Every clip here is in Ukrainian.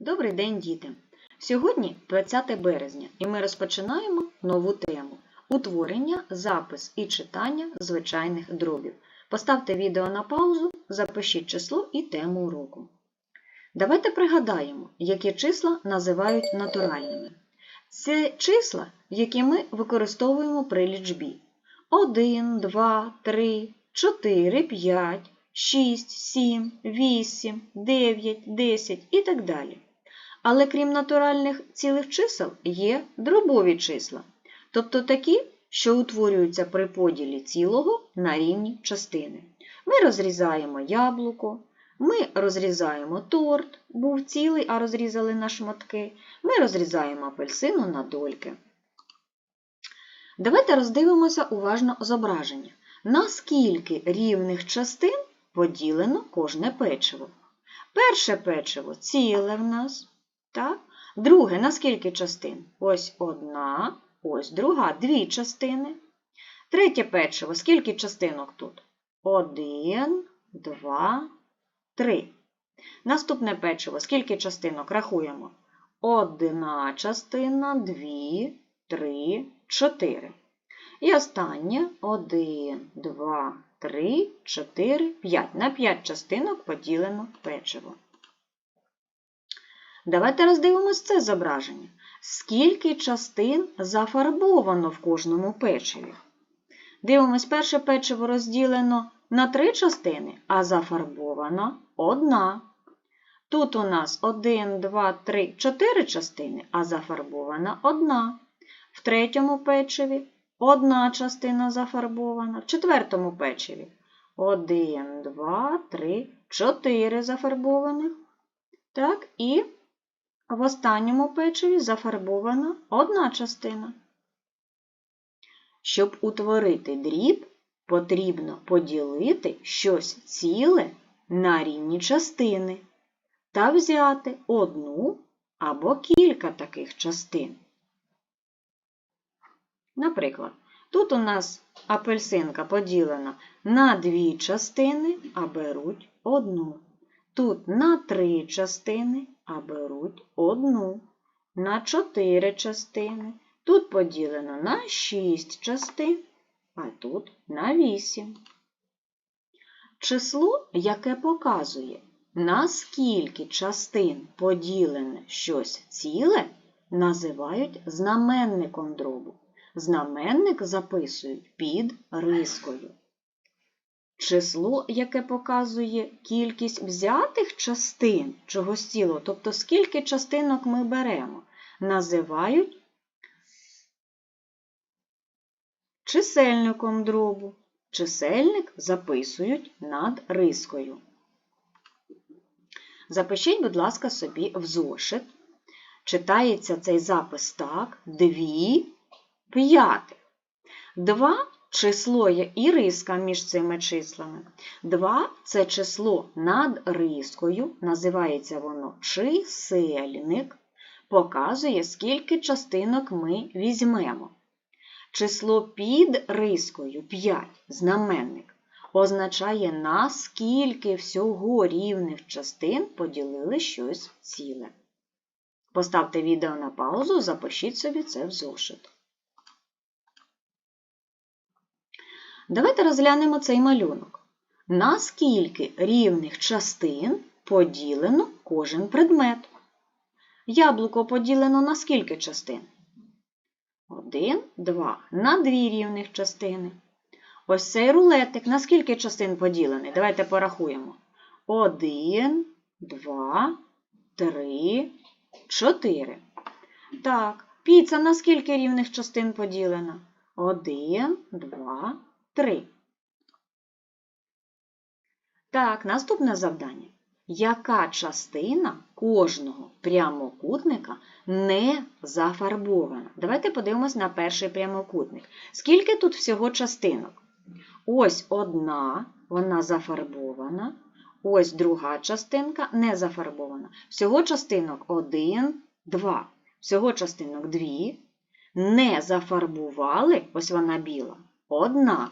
Добрий день, діти! Сьогодні 20 березня, і ми розпочинаємо нову тему утворення, запис і читання звичайних дробів. Поставте відео на паузу, запишіть число і тему уроку. Давайте пригадаємо, які числа називають натуральними. Це числа, які ми використовуємо при лічбі. 1, 2, 3, 4, 5, 6, 7, 8, 9, 10 і так далі. Але крім натуральних цілих чисел, є дробові числа, тобто такі, що утворюються при поділі цілого на рівні частини. Ми розрізаємо яблуко, ми розрізаємо торт, був цілий, а розрізали на шматки, ми розрізаємо апельсину на дольки. Давайте роздивимося уважно зображення. На скільки рівних частин поділено кожне печиво. Перше печиво ціле в нас. Так? Друге, на скільки частин? Ось одна, ось друга, дві частини. Третє печиво, скільки частинок тут? Один, два, три. Наступне печиво, скільки частинок? Рахуємо. Одна частина, дві, три, чотири. І останнє 1, 2, 3, 4, 5. На 5 частинок поділено печиво. Давайте роздивимось це зображення. Скільки частин зафарбовано в кожному печиві? Дивимось, перше печиво розділено на три частини, а зафарбована одна. Тут у нас 1, 2, 3, 4 частини, а зафарбована одна. В третьому печиві одна частина зафарбована, в четвертому печиві 1, 2, 3, 4 зафарбованих. Так, і в останньому печиві зафарбована одна частина. Щоб утворити дріб, потрібно поділити щось ціле на рівні частини та взяти одну або кілька таких частин. Наприклад, тут у нас апельсинка поділена на дві частини, а беруть одну. Тут на три частини, а беруть одну. На чотири частини. Тут поділено на шість частин, а тут на вісім. Число, яке показує, на скільки частин поділене щось ціле, називають знаменником дробу. Знаменник записують під рискою. Число, яке показує кількість взятих частин чогось цілого, тобто скільки частинок ми беремо, називають чисельником дробу. Чисельник записують над рискою. Запишіть, будь ласка, собі в зошит. Читається цей запис так: дві п'ятих. Два число є і риска між цими числами. 2 це число над рискою, називається воно чисельник, показує, скільки частинок ми візьмемо. Число під рискою 5, знаменник, означає, наскільки всього рівних частин поділили щось ціле. Поставте відео на паузу, запишіть собі це в зошит. Давайте розглянемо цей малюнок. На скільки рівних частин поділено кожен предмет? Яблуко поділено на скільки частин? Один, два. На дві рівних частини. Ось цей рулетик на скільки частин поділений? Давайте порахуємо. Один, два, три, чотири. Так, піца на скільки рівних частин поділена? Один, два, 3. Так, наступне завдання. Яка частина кожного прямокутника не зафарбована? Давайте подивимось на перший прямокутник. Скільки тут всього частинок? Ось одна, вона зафарбована. Ось друга частинка не зафарбована. Всього частинок 1, 2. Всього частинок 2. Не зафарбували, ось вона біла, одна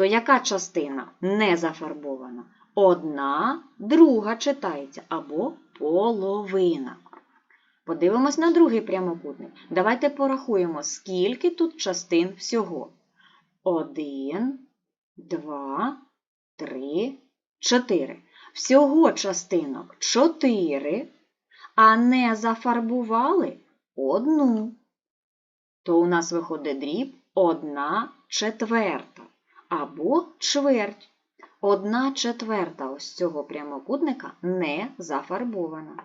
то яка частина не зафарбована? одна друга читається або половина. Подивимось на другий прямокутник. Давайте порахуємо, скільки тут частин всього. Один, два, три, чотири. Всього частинок чотири, а не зафарбували одну. То у нас виходить дріб одна четверта або чверть. Одна четверта ось цього прямокутника не зафарбована.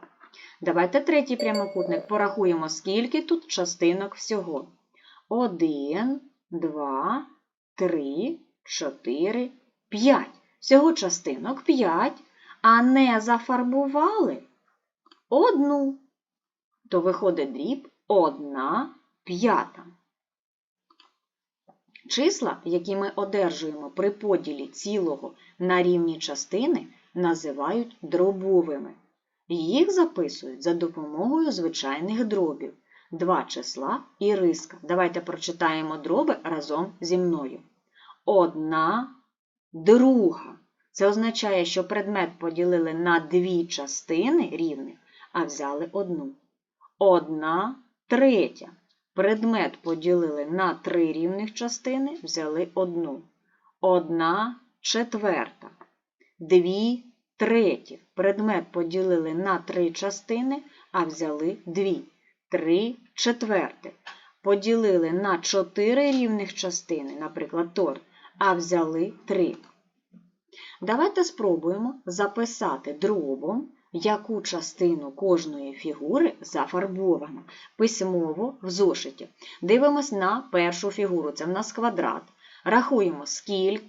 Давайте третій прямокутник порахуємо, скільки тут частинок всього. Один, два, три, чотири, п'ять. Всього частинок п'ять, а не зафарбували одну. То виходить дріб одна п'ята. Числа, які ми одержуємо при поділі цілого на рівні частини, називають дробовими. Їх записують за допомогою звичайних дробів. Два числа і риска. Давайте прочитаємо дроби разом зі мною. Одна друга. Це означає, що предмет поділили на дві частини рівних, а взяли одну. Одна третя. Предмет поділили на три рівних частини, взяли одну. Одна четверта. Дві треті. Предмет поділили на три частини, а взяли дві. Три четвертих. Поділили на чотири рівних частини, наприклад, торт, а взяли три. Давайте спробуємо записати дробом, яку частину кожної фігури зафарбовано письмово в зошиті. Дивимось на першу фігуру, це в нас квадрат. Рахуємо,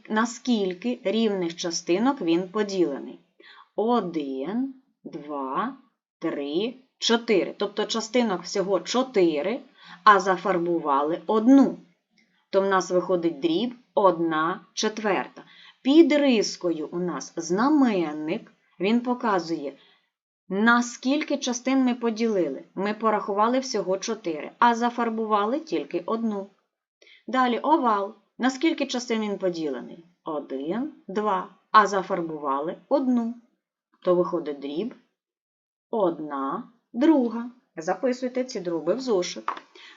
на скільки рівних частинок він поділений. 1, 2, 3, 4. Тобто частинок всього 4, а зафарбували одну. То в нас виходить дріб 1 четверта. Під рискою у нас знаменник, він показує, на скільки частин ми поділили. Ми порахували всього 4, а зафарбували тільки одну. Далі овал. На скільки частин він поділений? 1, 2, а зафарбували одну. То виходить дріб. Одна, друга. Записуйте ці дроби в зошит.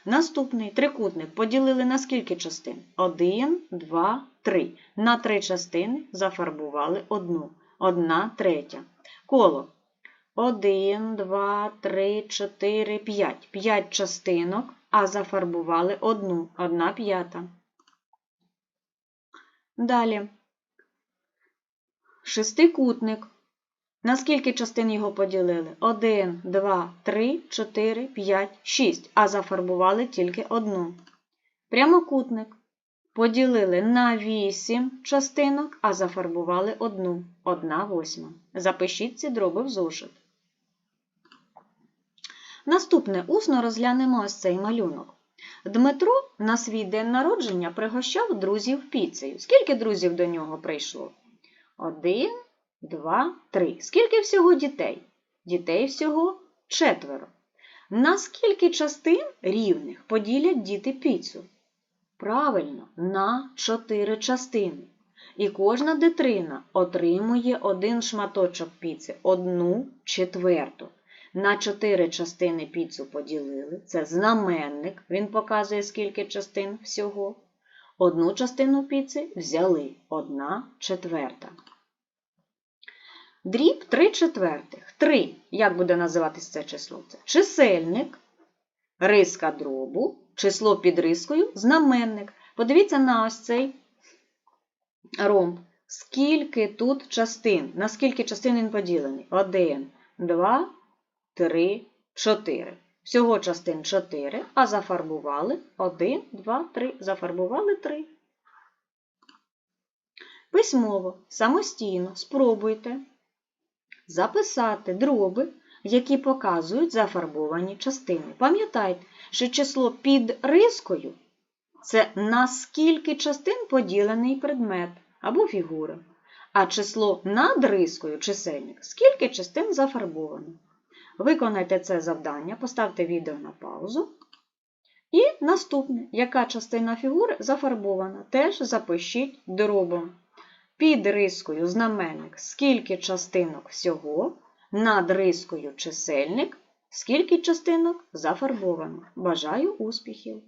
Наступний трикутник поділили на скільки частин? 1, 2, 3. На три частини зафарбували одну. Одна третя. Коло. 1, 2, 3, 4, 5. 5 частинок, а зафарбували одну. Одна п'ята. Далі. Шестикутник. На скільки частин його поділили? 1, 2, 3, 4, 5, 6, а зафарбували тільки одну. Прямокутник. Поділили на 8 частинок, а зафарбували одну. 1 восьма. Запишіть ці дроби в зошит. Наступне усно розглянемо ось цей малюнок. Дмитро на свій день народження пригощав друзів піцею. Скільки друзів до нього прийшло? Один, два, три. Скільки всього дітей? Дітей всього четверо. На скільки частин рівних поділять діти піцу? Правильно, на чотири частини. І кожна дитина отримує один шматочок піци, одну четверту. На чотири частини піцу поділили. Це знаменник, він показує, скільки частин всього. Одну частину піци взяли одна четверта. Дріб 3 четвертих. 3. Як буде називатися це число? Це чисельник, риска дробу, число під рискою, знаменник. Подивіться на ось цей ромб. Скільки тут частин? На скільки частин він поділений? 1, 2, 3, 4. Всього частин 4, а зафарбували 1, 2, 3. Зафарбували 3. Письмово, самостійно спробуйте записати дроби, які показують зафарбовані частини. Пам'ятайте, що число під рискою це на скільки частин поділений предмет або фігура. А число над рискою чисельник скільки частин зафарбовано. Виконайте це завдання, поставте відео на паузу. І наступне, яка частина фігури зафарбована, теж запишіть дробом. Під рискою знаменник, скільки частинок всього, над рискою чисельник, скільки частинок зафарбовано. Бажаю успіхів!